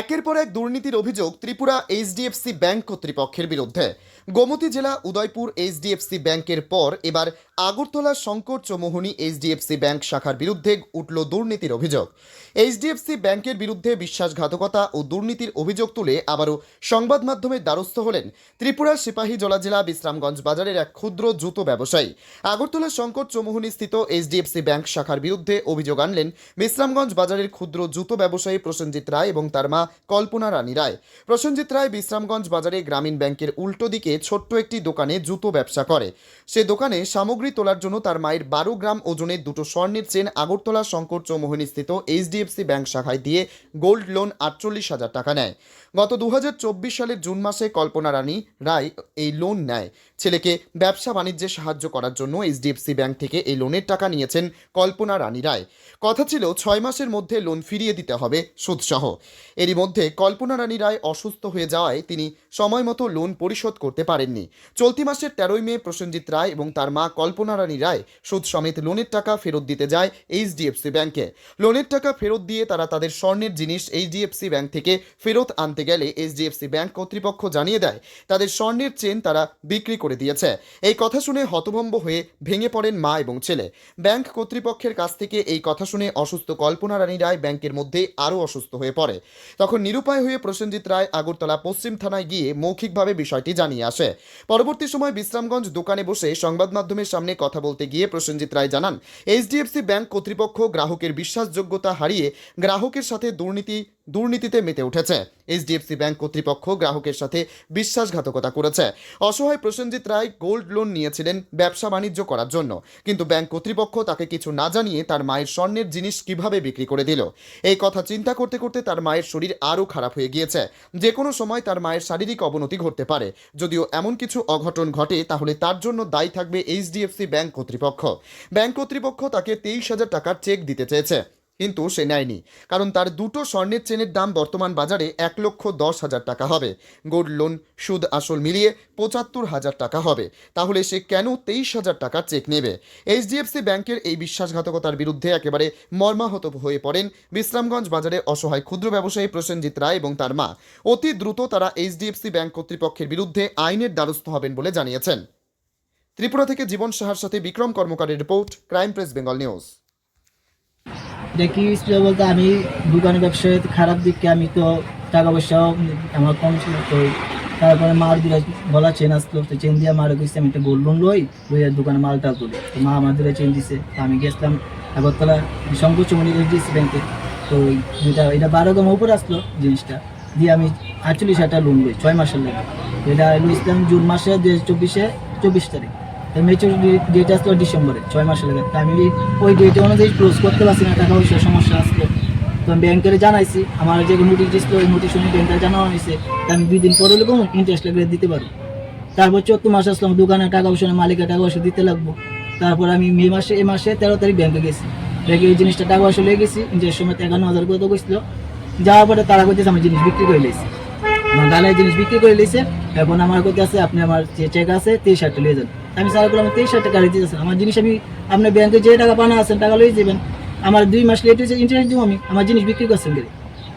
একের পর এক দুর্নীতির অভিযোগ ত্রিপুরা এইচডিএফসি ব্যাংক কর্তৃপক্ষের বিরুদ্ধে। গোমতী জেলা উদয়পুর এইচডিএফসি ব্যাংকের পর এবার আগরতলা শঙ্কর চৌমোহনী এইচডিএফসি ব্যাংক শাখার বিরুদ্ধে উঠল দুর্নীতির অভিযোগ। এইচডিএফসি ব্যাংকের বিরুদ্ধে বিশ্বাসঘাতকতা ও দুর্নীতির অভিযোগ তুলে আবারও সংবাদ মাধ্যমের দ্বারস্থ হলেন ত্রিপুরার সিপাহীজলা জেলা বিশ্রামগঞ্জ বাজারের এক ক্ষুদ্র জুতো ব্যবসায়ী। আগরতলা শঙ্কর চৌমোহনী স্থিত এইচডিএফসি ব্যাংক শাখার বিরুদ্ধে অভিযোগ আনলেন বিশ্রামগঞ্জ বাজারের ক্ষুদ্র জুতো ব্যবসায়ী প্রসেনজিৎ রায় এবং তার মা কল্পনা রানী রায়। প্রসেনজিৎ রায় বিশ্রামগঞ্জ বাজারে গ্রামীণ ব্যাংকের উল্টো দিকে ছোট্ট একটি দোকানে জুতো ব্যবসা করে। সে দোকানে সামগ্রী তোলার জন্য তার মায়ের বারো গ্রাম ওজনের দুটো স্বর্ণের চেন আগরতলা শঙ্কর চৌমোহনী স্থিত এইচডিএফসি ব্যাংক শাখায় দিয়ে গোল্ড লোন আটচল্লিশ হাজার টাকা নেয়। গত দু সালের জুন মাসে কল্পনা রানী রায় এই লোন নেয়। ছেলেকে ব্যবসা বাণিজ্যে সাহায্য করার জন্য এইচডিএফসি ব্যাংক থেকে এই লোনের টাকা নিয়েছেন কল্পনা রানী রায়। কথা ছিল, ছয় মাসের মধ্যে লোন ফিরিয়ে দিতে হবে সুদসহ। এরই মধ্যে কল্পনা রানী রায় অসুস্থ হয়ে যাওয়ায় তিনি সময় মতো লোন পরিশোধ করতে পারেননি। চলতি মাসের তেরোই মে প্রসেনজিৎ রায় এবং তার মা কল্পনা রানী রায় সুদ সমেত লোনের টাকা ফেরত দিতে যায় এইচডিএফসি ব্যাংকে। লোনের টাকা ফেরত দিয়ে তারা তাদের স্বর্ণের জিনিস এইচডিএফসি ব্যাংক থেকে ফেরত আনতে গেলে এইচডিএফসি ব্যাংক কর্তৃপক্ষ জানিয়ে দেয়, তাদের স্বর্ণের চেন তারা বিক্রি করে দিয়েছে। এই কথা শুনে হতভম্ব হয়ে ভেঙে পড়েন মা এবং ছেলে। ব্যাংক কর্তৃপক্ষের কাছ থেকে এই কথা শুনে অসুস্থ কল্পনা রানী রায় ব্যাংকের মধ্যে আরও অসুস্থ হয়ে পড়ে। তখন নিরুপায় হয়ে প্রসেনজিৎ রায় আগরতলা পশ্চিম থানায় গিয়ে মৌখিকভাবে বিষয়টি জানিয়ে আসে। পরবর্তী সময় বিশ্রামগঞ্জ দোকানে বসে সংবাদ মাধ্যমের সামনে কথা বলতে গিয়ে প্রসেনজিৎ রায় জানান, এইচডিএফসি ব্যাংক কর্তৃপক্ষ গ্রাহকের বিশ্বাসযোগ্যতা হারিয়ে গ্রাহকের সাথে দুর্নীতি দুর্নীতিতে মেতে উঠেছে। এইচডিএফসি ব্যাংক কর্তৃপক্ষ গ্রাহকের সাথে বিশ্বাসঘাতকতা করেছে। অসহায় প্রসেনজিৎ রায় গোল্ড লোন নিয়েছিলেন ব্যবসা বাণিজ্য করার জন্য। কিন্তু ব্যাংক কর্তৃপক্ষ তাকে কিছু না জানিয়ে তার মায়ের স্বর্ণের জিনিস কীভাবে বিক্রি করে দিল? এই কথা চিন্তা করতে করতে তার মায়ের শরীর আরও খারাপ হয়ে গিয়েছে। যে কোনো সময় তার মায়ের শারীরিক অবনতি ঘটতে পারে। যদিও এমন কিছু অঘটন ঘটে, তাহলে তার জন্য দায়ী থাকবে এইচডিএফসি ব্যাংক কর্তৃপক্ষ। ব্যাংক কর্তৃপক্ষ তাকে তেইশ হাজার টাকার চেক দিতে চেয়েছে। কিন্তু সে নেয়নি। কারণ তার দুটো স্বর্ণের চেনের দাম বর্তমান বাজারে এক লক্ষ দশ হাজার টাকা হবে। গোল্ড লোন, সুদ আসল মিলিয়ে পঁচাত্তর হাজার টাকা হবে। তাহলে সে কেন তেইশ হাজার টাকার চেক নেবে? এইচডিএফসি ব্যাংকের এই বিশ্বাসঘাতকতার বিরুদ্ধে একেবারে মর্মাহত হয়ে পড়েন বিশ্রামগঞ্জ বাজারে অসহায় ক্ষুদ্র ব্যবসায়ী প্রসেনজিৎ রায় এবং তার মা। অতি দ্রুত তারা এইচডিএফসি ব্যাংক কর্তৃপক্ষের বিরুদ্ধে আইনের দ্বারস্থ হবেন বলে জানিয়েছেন। ত্রিপুরা থেকে জীবন সাহার সাথে Bikram কর্মকারের report, crime press, Bengal news. কি ছিল বলতে, আমি দোকানে ব্যবসায় খারাপ দিককে আমি তো টাকা পয়সাও আমার কম ছিল তো তারপরে মার দিলে বলা চেন আসলো, তো চেন দিয়ে মারে গেছি আমি একটা গোল্ড লোন লই আর দোকানে মালটা তুলি। তো মা আমার দিলে চেন দিছে আমি গেছিলাম আগরতলা শঙ্করচমণি এইচডিএসি ব্যাংকে তো ওই দুটা এটা বারো গ্রাম উপরে আসলো জিনিসটা। দিয়ে আমি আটচল্লিশ হাজার লোন লই, ছয় মাসের তো এটা ইসলাম জুন মাসে দু হাজার চব্বিশে, চব্বিশ তারিখ। মেচুরিটি ডেট আসলো ডিসেম্বরে, ছয় মাসের লেগে আমি ওই ডেটে অনুযায়ী ক্লোজ করতে পারছি না, টাকা পয়সার সমস্যা আসলো তো আমি ব্যাংকের জানাইছি, আমার যে নোটিশ দিছিল ওই নোটিশ শুনে ব্যাংকের জানানো হয়েছে আমি দুই দিন পরে লোক ইন্টারেস্ট লাগলে দিতে পারব। তারপর চোদ্দ মাস আসলাম দোকানে টাকা পয়সা মালিকের টাকা পয়সা দিতে লাগবো। তারপর আমি মে মাসে, এ মাসে তেরো তারিখ ব্যাংকে গেছি। ব্যাংকে এই জিনিসটা টাকা পয়সা লেগে গেছি ইন্টারেস্ট সময় একান্ন হাজার করে তো গেছিল যাওয়ার পরে তারা করতেছে আমি জিনিস বিক্রি করে লেছি আমার গালের জিনিস বিক্রি করে লিছে এখন আমার কাছে আছে, আপনি আমার যে চেক আছে তেইশ হাজার লিয়ে যান। আমি স্যার বললাম তেইশ হাজার টাকা দিতে আমার জিনিস আমি আপনার ব্যাংকে যে টাকা পানা আছেন, টাকা লয়ে যাবেন। আমার দুই মাস লেট হয়েছে ইন্টারেস্ট দিব আমি। আমার জিনিস বিক্রি করছেন গেলে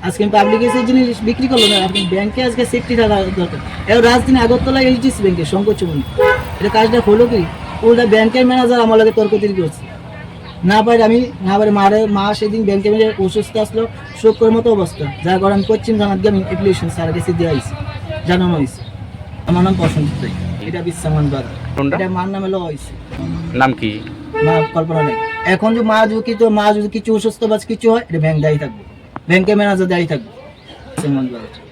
আজকে আমি পাবলিক এসে জিনিস বিক্রি করল না। আপনি ব্যাংকে আজকে সেফটি থাকা দরকার। এবার রাজধানী আগরতলা এইচডিসি ব্যাংকে সংকোচমনি এটা কাজটা হলো কি? ওটা ব্যাংকের ম্যানেজার আমার লাগে তর্কতির করছে। না পারে আমি, না পারে মারে, মা সেদিন ব্যাংকে মিলে অসুস্থ আসলো, শোকের মতো অবস্থা। যার কারণে আমি পশ্চিম গিয়ে আমি অ্যাপ্লিকেশন স্যার কাছে দিয়ে আইছি জানানো হয়েছে। আমার নাম বসন্ত এটা বাজার এটা মার নামে হয়েছে নাম কি? মা কল্পনা নেই। এখন যে মা যদি কিছু মা যদি কিছু অসুস্থ বা কিছু হয় এটা ব্যাংক দায়ী থাকবে। ব্যাংকে ম্যানেজার দায়ী থাকবে। বিশ্বামান বাজার